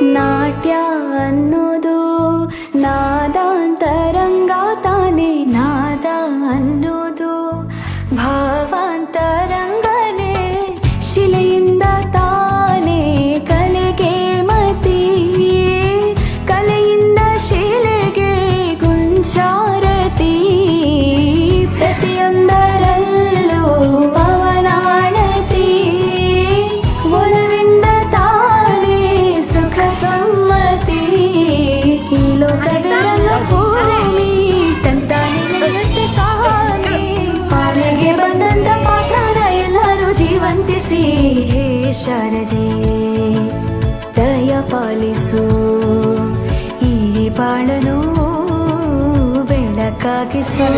ನಾಟ್ಯ ಅನ್ನೋದು ನಾದಾಂತರಂಗ ತಾನೇ ನಾದ ಅನ್ನೋದು ಭಾವಾಂತರಂಗನೇ পাকিস্তান